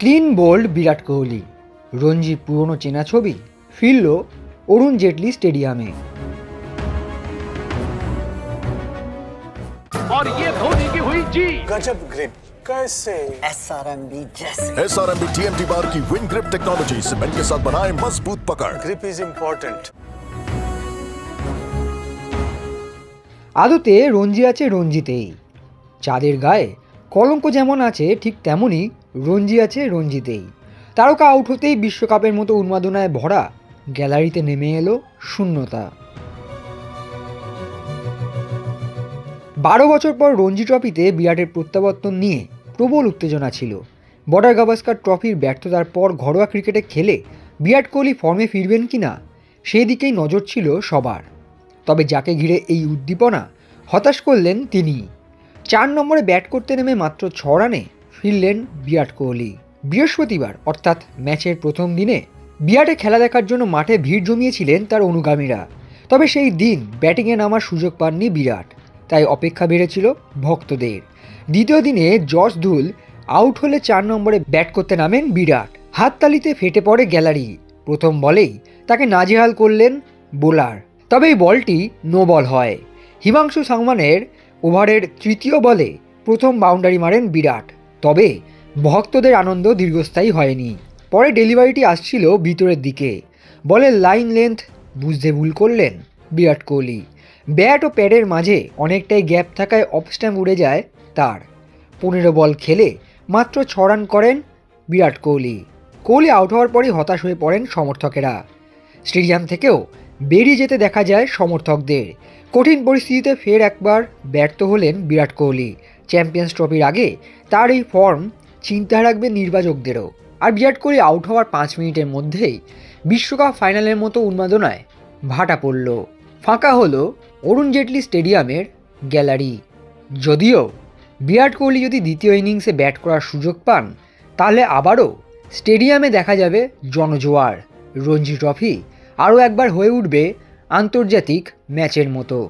Clean bowled Virat Kohli Ranji পুরনো চেনা ছবি ফিরল অরুণ জেটলি স্টেডিয়ামে और ये धोनी की हुई जी गजब ग्रिप कैसे एस आर एम बी जैसे S R M B T M T bar की विन ग्रिप टेक्नोलॉजी सीमेंट के साथ बनाए मजबूत पकड़ ग्रिप इज इम्पोर्टेंट আদতে রঞ্জি আছে রঞ্জিতেই চাঁদের গায়ে কলঙ্ক যেমন আছে ঠিক তেমনই রঞ্জি আছে রঞ্জিতেই তারকা আউট হতেই বিশ্বকাপের মতো উন্মাদনায় ভরা গ্যালারিতে নেমে এলো শূন্যতা। বারো বছর পর রঞ্জি ট্রফিতে বিরাটের প্রত্যাবর্তন নিয়ে প্রবল উত্তেজনা ছিল। বর্ডার গাভাস্কার ট্রফির ব্যর্থতার পর ঘরোয়া ক্রিকেটে খেলে বিরাট কোহলি ফর্মে ফিরবেন কি না সেই দিকেই নজর ছিল সবার। তবে যাকে ঘিরে এই উদ্দীপনা, হতাশ করলেন তিনি। চার নম্বরে ব্যাট করতে নেমে মাত্র ছ রানে ফিরলেন বিরাট কোহলি। বৃহস্পতিবার, অর্থাৎ ম্যাচের প্রথম দিনে, বিরাটে খেলা দেখার জন্য মাঠে ভিড় জমিয়েছিলেন তার অনুগামীরা। তবে সেই দিন ব্যাটিংয়ে নামার সুযোগ পাননি বিরাট, তাই অপেক্ষা বেড়েছিল ভক্তদের। দ্বিতীয় দিনে জস ধুল আউট হলে চার নম্বরে ব্যাট করতে নামেন বিরাট। হাততালিতে ফেটে পড়ে গ্যালারি। প্রথম বলেই তাকে নাজেহাল করলেন বোলার। তবে এই বলটি নো বল হয়। হিমাংশু সাংমানের ওভারের তৃতীয় বলে প্রথম বাউন্ডারি মারেন বিরাট। তবে ভক্তদের আনন্দ দীর্ঘস্থায়ী হয়নি। পরে ডেলিভারিটি আসছিল ভিতরের দিকে। বলের লাইন লেন্থ বুঝতে ভুল করলেন বিরাট কোহলি। ব্যাট ও প্যাডের মাঝে অনেকটাই গ্যাপ থাকায় অফ স্ট্যাম্প উড়ে যায় তার। পনেরো বল খেলে মাত্র ছ রান করেন বিরাট কোহলি। কোহলি আউট হওয়ার পরই হতাশ হয়ে পড়েন সমর্থকেরা। স্টেডিয়াম থেকেও বেরিয়ে যেতে দেখা যায় সমর্থকদের। কঠিন পরিস্থিতিতে ফের একবার ব্যর্থ হলেন বিরাট কোহলি। চ্যাম্পিয়ন্স ট্রফির আগে তার এই ফর্ম চিন্তা রাখবে নির্বাচকদেরও। আর বিরাট কোহলি আউট হওয়ার পাঁচ মিনিটের মধ্যেই বিশ্বকাপ ফাইনালের মতো উন্মাদনায় ভাটা পড়ল। ফাঁকা হলো অরুণ জেটলি স্টেডিয়ামের গ্যালারি। যদিও বিরাট কোহলি যদি দ্বিতীয় ইনিংসে ব্যাট করার সুযোগ পান, তাহলে আবারও স্টেডিয়ামে দেখা যাবে জনজোয়ার। রঞ্জি ট্রফি আরও একবার হয়ে উঠবে আন্তর্জাতিক ম্যাচের মতো।